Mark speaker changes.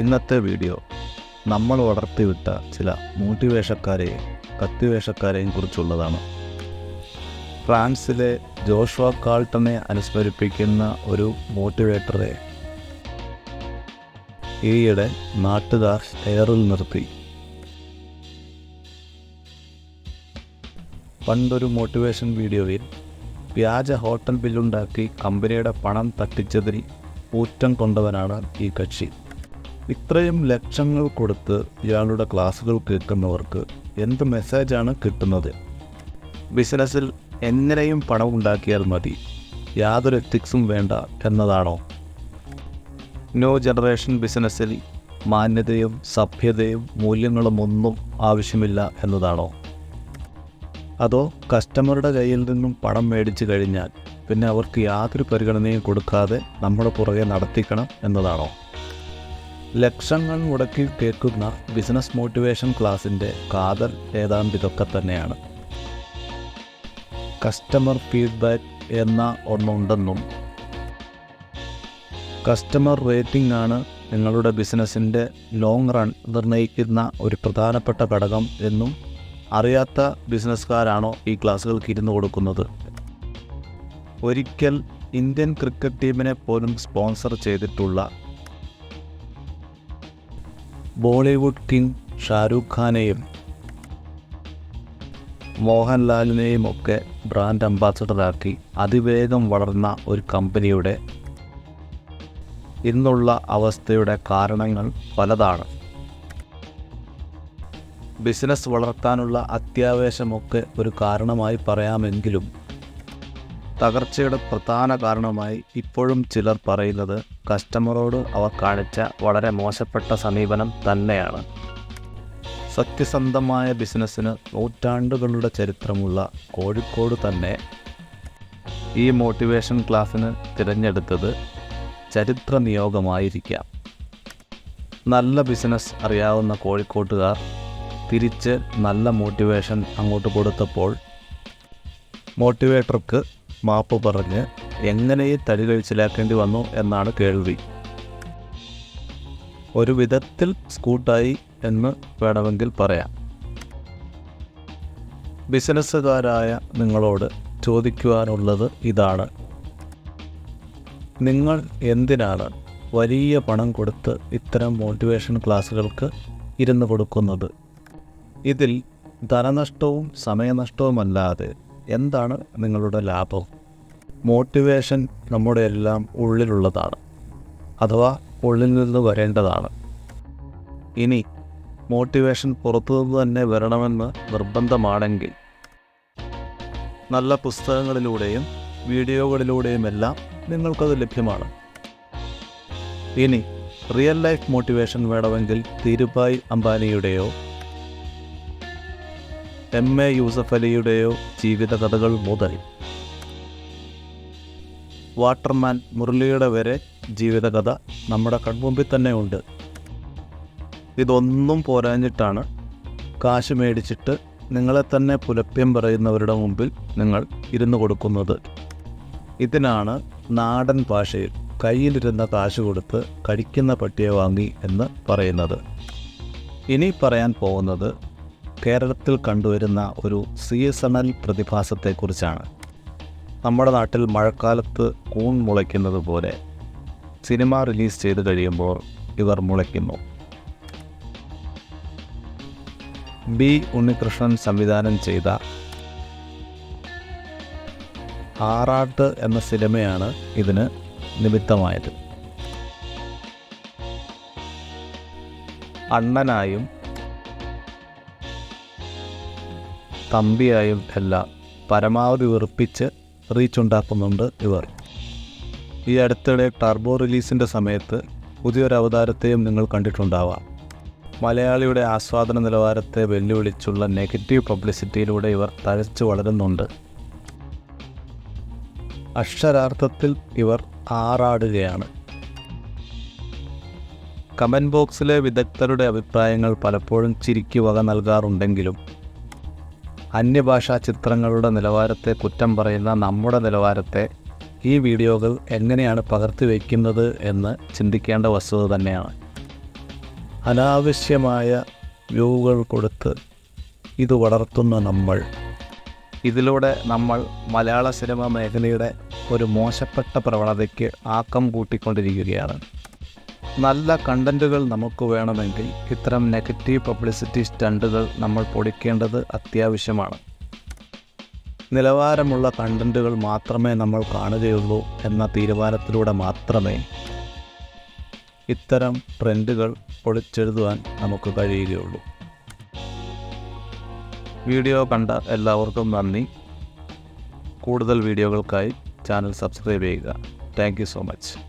Speaker 1: ഇന്നത്തെ വീഡിയോ നമ്മൾ വളർത്തിവിട്ട ചില മോട്ടിവേഷക്കാരെയും കത്തിവേഷക്കാരെയും കുറിച്ചുള്ളതാണ്. ഫ്രാൻസിലെ ജോഷ്വ കാൾട്ടനെ അനുസ്മരിപ്പിക്കുന്ന ഒരു മോട്ടിവേറ്ററെ ഈയിടെ നാട്ടുകാർ എയറിൽ നിർത്തി. പണ്ടൊരു മോട്ടിവേഷൻ വീഡിയോയിൽ വ്യാജ ഹോട്ടൽ ബില്ലുണ്ടാക്കി കമ്പനിയുടെ പണം തട്ടിച്ചതിൽ ഊറ്റം കൊണ്ടവനാണ് ഈ കക്ഷി. ഇത്രയും ലക്ഷങ്ങൾ കൊടുത്ത് ഇയാളുടെ ക്ലാസ്സുകൾ കേൾക്കുന്നവർക്ക് എന്ത് മെസ്സേജാണ് കിട്ടുന്നത്? ബിസിനസ്സിൽ എങ്ങനെയും പണം ഉണ്ടാക്കിയാൽ മതി. യാതൊരു എത്തിക്സും വേണ്ട എന്നതാണോ? ന്യൂ ജനറേഷൻ ബിസിനസ്സിൽ മാന്യതയും സഭ്യതയും മൂല്യങ്ങളും ഒന്നും ആവശ്യമില്ല എന്നതാണോ? അതോ കസ്റ്റമറുടെ കയ്യിൽ നിന്നും പണം മേടിച്ചു കഴിഞ്ഞാൽ പിന്നെ അവർക്ക് യാതൊരു പരിഗണനയും കൊടുക്കാതെ നമ്മുടെ പുറകെ നടത്തിക്കണം എന്നതാണോ? ലക്ഷങ്ങൾ മുടക്കി കേൾക്കുന്ന ബിസിനസ് മോട്ടിവേഷൻ ക്ലാസിന്റെ കാതൽ ഏതാണ്ട് ഇതൊക്കെ തന്നെയാണ്. കസ്റ്റമർ ഫീഡ്ബാക്ക് എന്ന ഒന്നുണ്ടെന്നും കസ്റ്റമർ റേറ്റിംഗ് ആണ് നിങ്ങളുടെ ബിസിനസ്സിന്റെ ലോങ് റൺ നിർണയിക്കുന്ന ഒരു പ്രധാനപ്പെട്ട ഘടകം എന്നും അറിയാത്ത ബിസിനസ്സുകാരാണോ ഈ ക്ലാസ്സുകൾക്ക് ഇരുന്ന് കൊടുക്കുന്നത്. ഒരിക്കൽ ഇന്ത്യൻ ക്രിക്കറ്റ് ടീമിനെ പോലും സ്പോൺസർ ചെയ്തിട്ടുള്ള ബോളിവുഡ് കിങ് ഷാരൂഖ് ഖാനെയും മോഹൻലാലിനെയും ഒക്കെ ബ്രാൻഡ് അംബാസഡറാക്കി അതിവേഗം വളർന്ന ഒരു കമ്പനിയുടെ ഇന്നുള്ള അവസ്ഥയുടെ കാരണങ്ങൾ പലതാണ്. ബിസിനസ് വളർത്താനുള്ള അത്യാവേശമൊക്കെ ഒരു കാരണമായി പറയാമെങ്കിലും തകർച്ചയുടെ പ്രധാന കാരണമായി ഇപ്പോഴും ചിലർ പറയുന്നത് കസ്റ്റമറോട് അവർ കാണിച്ച വളരെ മോശപ്പെട്ട സമീപനം തന്നെയാണ്. സത്യസന്ധമായ ബിസിനസ്സിന് നൂറ്റാണ്ടുകളുടെ ചരിത്രമുള്ള കോഴിക്കോട് തന്നെ ഈ മോട്ടിവേഷൻ ക്ലാസ്സിന് തിരഞ്ഞെടുത്തത് ചരിത്ര നിയോഗമായിരിക്കാം. നല്ല ബിസിനസ് അറിയാവുന്ന കോഴിക്കോട്ടുകാർ തിരിച്ച് നല്ല മോട്ടിവേഷൻ അങ്ങോട്ട് കൊടുത്തപ്പോൾ മോട്ടിവേറ്റർക്ക് മാപ്പ് പറഞ്ഞ് എങ്ങനെയും തടി കഴിച്ചിലാക്കേണ്ടി വന്നു എന്നാണ് കേൾവി. ഒരു വിധത്തിൽ സ്കൂട്ടായി എന്ന് വേണമെങ്കിൽ പറയാം. ബിസിനസ്സുകാരായ നിങ്ങളോട് ചോദിക്കുവാനുള്ളത് ഇതാണ്. നിങ്ങൾ എന്തിനാണ് വലിയ പണം കൊടുത്ത് ഇത്തരം മോട്ടിവേഷൻ ക്ലാസ്സുകൾക്ക് ഇരുന്ന് കൊടുക്കുന്നത്? ഇതിൽ ധനനഷ്ടവും സമയനഷ്ടവുമല്ലാതെ എന്താണ് നിങ്ങളുടെ ലാഭം? മോട്ടിവേഷൻ നമ്മുടെ എല്ലാം ഉള്ളിലുള്ളതാണ്. അഥവാ ഉള്ളിൽ നിന്ന് വരേണ്ടതാണ്. ഇനി മോട്ടിവേഷൻ പുറത്തുനിന്ന് തന്നെ വരണമെന്ന് നിർബന്ധമാണെങ്കിൽ നല്ല പുസ്തകങ്ങളിലൂടെയും വീഡിയോകളിലൂടെയുമെല്ലാം നിങ്ങൾക്കത് ലഭ്യമാണ്. ഇനി റിയൽ ലൈഫ് മോട്ടിവേഷൻ വേണമെങ്കിൽ ധീരുഭായ് അംബാനിയുടെയോ എം എ യൂസഫ് അലിയുടെയോ ജീവിതകഥകൾ മുതൽ. വാട്ടർമാൻ മുരളിയുടെ വരെ ജീവിതകഥ നമ്മുടെ കൺമുമ്പിൽ തന്നെ ഉണ്ട്. ഇതൊന്നും പോരാഞ്ഞിട്ടാണ് കാശ് മേടിച്ചിട്ട് നിങ്ങളെ തന്നെ പുലപ്യം പറയുന്നവരുടെ മുമ്പിൽ നിങ്ങൾ ഇരുന്ന് കൊടുക്കുന്നത്. ഇതിനാണ് നാടൻ ഭാഷയിൽ കയ്യിലിരുന്ന കാശ് കൊടുത്ത് കടിക്കുന്ന പട്ടിയെ വാങ്ങി എന്ന് പറയുന്നത്. ഇനി പറയാൻ പോകുന്നത് കേരളത്തിൽ കണ്ടുവരുന്ന ഒരു സീസണൽ പ്രതിഭാസത്തെക്കുറിച്ചാണ്. നമ്മുടെ നാട്ടിൽ മഴക്കാലത്ത് കൂൺ മുളയ്ക്കുന്നത് പോലെ സിനിമ റിലീസ് ചെയ്ത് കഴിയുമ്പോൾ ഇവർ മുളയ്ക്കുന്നു. ബി ഉണ്ണികൃഷ്ണൻ സംവിധാനം ചെയ്ത ആറാട്ട് എന്ന സിനിമയാണ് ഇതിന് നിമിത്തമായത്. അണ്ണനായും തമ്പിയായും എല്ലാം പരമാവധി വെറുപ്പിച്ച് റീച്ച് ഉണ്ടാക്കുന്നുണ്ട് ഇവർ. ഈ അടുത്തിടെ ടർബോ റിലീസിന്റെ സമയത്ത് പുതിയൊരു അവതാരത്തെയും നിങ്ങൾ കണ്ടിട്ടുണ്ടാവാം. മലയാളിയുടെ ആസ്വാദന നിലവാരത്തെ വെല്ലുവിളിച്ചുള്ള നെഗറ്റീവ് പബ്ലിസിറ്റിയിലൂടെ ഇവർ തഴച്ചു വളരുന്നുണ്ട്. അക്ഷരാർത്ഥത്തിൽ ഇവർ ആറാടുകയാണ്. കമന്റ് ബോക്സിലെ വിദഗ്ധരുടെ അഭിപ്രായങ്ങൾ പലപ്പോഴും ചിരിക്ക് വക നൽകാറുണ്ടെങ്കിലും അന്യഭാഷാ ചിത്രങ്ങളുടെ നിലവാരത്തെ കുറ്റം പറയുന്ന നമ്മുടെ നിലവാരത്തെ ഈ വീഡിയോകൾ എങ്ങനെയാണ് പകർത്തി വയ്ക്കുന്നത് എന്ന് ചിന്തിക്കേണ്ട വസ്തുത തന്നെയാണ്. അനാവശ്യമായ വ്യൂകൾ കൊടുത്ത് ഇത് വളർത്തുന്ന നമ്മൾ. ഇതിലൂടെ നമ്മൾ മലയാള സിനിമ മേഖലയുടെ ഒരു മോശപ്പെട്ട പ്രവണതയ്ക്ക് ആക്കം കൂട്ടിക്കൊണ്ടിരിക്കുകയാണ്. നല്ല കണ്ടന്റുകൾ നമുക്ക് വേണമെങ്കിൽ ഇത്തരം നെഗറ്റീവ് പബ്ലിസിറ്റി സ്റ്റണ്ടുകൾ നമ്മൾ പൊടിക്കേണ്ടത് അത്യാവശ്യമാണ്. നിലവാരമുള്ള കണ്ടന്റുകൾ മാത്രമേ നമ്മൾ കാണുകയുള്ളൂ എന്ന തീരുമാനത്തിലൂടെ മാത്രമേ ഇത്തരം ട്രെൻഡുകൾ പൊളിച്ചെഴുതുവാൻ നമുക്ക് കഴിയുകയുള്ളൂ. വീഡിയോ കണ്ട എല്ലാവർക്കും നന്ദി. കൂടുതൽ വീഡിയോകൾക്കായി ചാനൽ സബ്സ്ക്രൈബ് ചെയ്യുക. Thank so much.